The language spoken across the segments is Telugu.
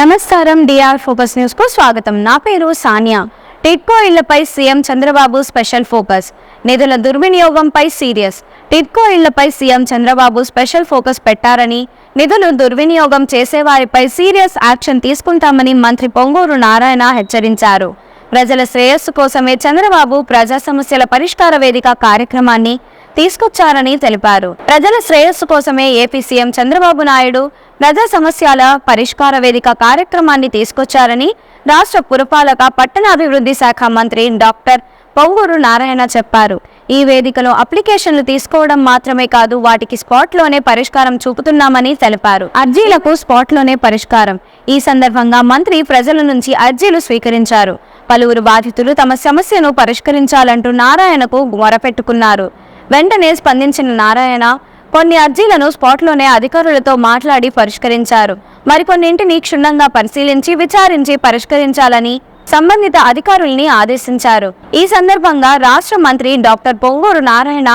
నమస్కారం డిఆర్ ఫోకస్ న్యూస్కు స్వాగతం. నా పేరు సానియా. టిడ్కో ఇళ్ళపై సీఎం చంద్రబాబు స్పెషల్ ఫోకస్. నిధుల దుర్వినియోగంపై సీరియస్. టిడ్కో ఇళ్ళపై సీఎం చంద్రబాబు స్పెషల్ ఫోకస్ పెట్టారని నిధులు దుర్వినియోగం చేసేవారిపై సీరియస్ యాక్షన్ తీసుకుంటామని మంత్రి పొంగూరు నారాయణ హెచ్చరించారు. ప్రజల శ్రేయస్సు కోసమే చంద్రబాబు ప్రజా సమస్యల పరిష్కార వేదిక కార్యక్రమాన్ని తీసుకొచ్చారని తెలిపారు. ప్రజల శ్రేయస్సు కోసమే ఏపీ సీఎం చంద్రబాబు నాయుడు ప్రజా సమస్యల పరిష్కార వేదిక కార్యక్రమాన్ని తీసుకొచ్చారని రాష్ట్ర పురపాలక పట్టణాభివృద్ధి శాఖ మంత్రి డాక్టర్ పొంగూరు నారాయణ చెప్పారు. ఈ వేదికలో అప్లికేషన్లు తీసుకోవడం మాత్రమే కాదు వాటికి స్పాట్లోనే పరిష్కారం చూపుతున్నామని తెలిపారు. అర్జీలకు స్పాట్లోనే పరిష్కారం. ఈ సందర్భంగా మంత్రి ప్రజల నుంచి అర్జీలు స్వీకరించారు. పలువురు బాధితులు తమ సమస్యను పరిష్కరించాలంటూ నారాయణకు మొరపెట్టుకున్నారు వెంటనే స్పందించిన నారాయణ కొన్ని అర్జీలను స్పాట్లోనే అధికారులతో మాట్లాడి పరిష్కరించారు. మరికొన్నింటిని క్షుణ్ణంగా పరిశీలించి విచారించి పరిష్కరించాలని సంబంధిత అధికారుల్ని ఆదేశించారు. ఈ సందర్భంగా రాష్ట్ర మంత్రి డాక్టర్ పొంగూరు నారాయణ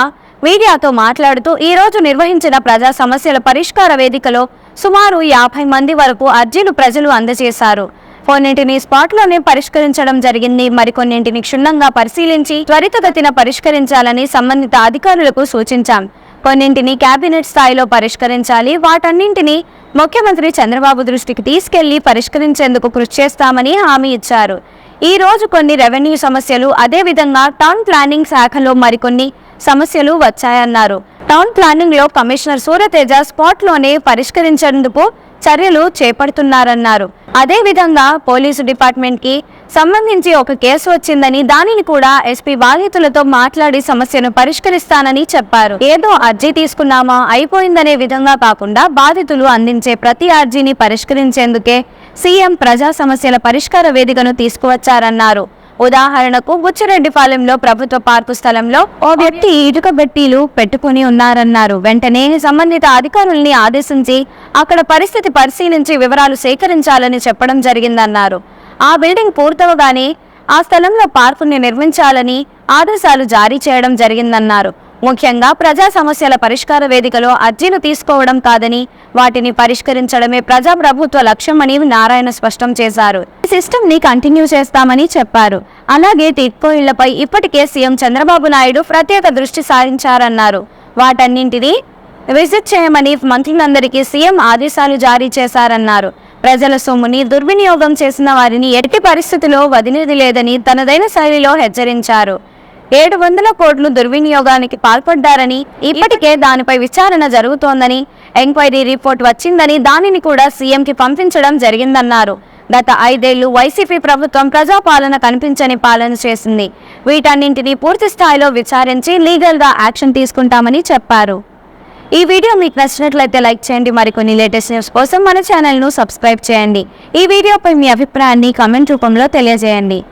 మీడియాతో మాట్లాడుతూ ఈ రోజు నిర్వహించిన ప్రజా సమస్యల పరిష్కార వేదికలో సుమారు యాభై మంది వరకు అర్జీలు ప్రజలు అందజేశారు. కొన్నింటిని స్పాట్లోనే పరిష్కరించడం జరిగింది. మరికొన్నింటిని క్షుణ్ణంగా పరిశీలించి త్వరితగతిన పరిష్కరించాలని సంబంధిత అధికారులకు సూచించాం. కొన్నింటిని కేబినెట్ స్థాయిలో పరిష్కరించాలి వాటన్నింటినీ ముఖ్యమంత్రి చంద్రబాబు దృష్టికి తీసుకెళ్ళి పరిష్కరించేందుకు కృషి చేస్తామని హామీ ఇచ్చారు. ఈ రోజు కొన్ని రెవెన్యూ సమస్యలు అదేవిధంగా టౌన్ ప్లానింగ్ శాఖలో మరికొన్ని సమస్యలు వచ్చాయన్నారు. టౌన్ ప్లానింగ్లో కమిషనర్ సూర్యతేజ స్పాట్లోనే పరిష్కరించేందుకు చర్యలు చేపడుతున్నారన్నారు. అదే విధంగా పోలీసు డిపార్ట్మెంట్కి సంబంధించి ఒక కేసు వచ్చిందని దానిని కూడా ఎస్పీ బాధితులతో మాట్లాడి సమస్యను పరిష్కరిస్తానని చెప్పారు. ఏదో అర్జీ తీసుకున్నామా? అయిపోయిందనే విధంగా కాకుండా బాధితులు అందించే ప్రతి అర్జీని పరిష్కరించేందుకే సీఎం ప్రజా సమస్యల పరిష్కార వేదికను తీసుకువచ్చారన్నారు. ఉదాహరణకు బుచ్చిరెడ్డిపాలెంలో ప్రభుత్వ పార్కు స్థలంలో ఓ వ్యక్తి ఇటుక బెట్టీలు పెట్టుకుని ఉన్నారన్నారు. వెంటనే సంబంధిత అధికారుల్ని ఆదేశించి అక్కడ పరిస్థితి పరిశీలించి వివరాలు సేకరించాలని చెప్పడం జరిగిందన్నారు. ఆ బిల్డింగ్ పూర్తవగానే ఆ స్థలంలో పార్కుని నిర్మించాలని ఆదేశాలు జారీ చేయడం జరిగిందన్నారు. ముఖ్యంగా ప్రజా సమస్యల పరిష్కార వేదికలో అర్జీలు తీసుకోవడం కాదని వాటిని పరిష్కరించడమే ప్రజా ప్రభుత్వ లక్ష్యమని నారాయణ స్పష్టం చేశారు. ఈ సిస్టమ్ని కంటిన్యూ చేస్తామని చెప్పారు. అలాగే టిట్కో ఇళ్ళపై ఇప్పటికే సీఎం చంద్రబాబు నాయుడు ప్రత్యేక దృష్టి సారించారన్నారు. వాటన్నింటినీ విజిట్ చేయమని మంత్రులందరికీ సీఎం ఆదేశాలు జారీ చేశారన్నారు. ప్రజల సొమ్ముని దుర్వినియోగం చేసిన వారిని ఎట్టి పరిస్థితిలో వదిలేది లేదని తనదైన శైలిలో హెచ్చరించారు. ఏడు వందల కోట్లు దుర్వినియోగానికి పాల్పడ్డారని ఇప్పటికే దానిపై విచారణ జరుగుతోందని ఎంక్వైరీ రిపోర్ట్ వచ్చిందని దానిని కూడా సీఎంకి పంపించడం జరిగిందన్నారు. గత ఐదేళ్ళు వైసీపీ ప్రభుత్వం ప్రజాపాలన కనిపించని పాలన చేసింది. వీటన్నింటినీ పూర్తి స్థాయిలో విచారించి లీగల్గా యాక్షన్ తీసుకుంటామని చెప్పారు. ఈ వీడియో మీకు నచ్చినట్లయితే లైక్ చేయండి. మరికొన్ని లేటెస్ట్ న్యూస్ కోసం మన ఛానల్ను సబ్స్క్రైబ్ చేయండి. ఈ వీడియోపై మీ అభిప్రాయాన్ని కామెంట్ రూపంలో తెలియజేయండి.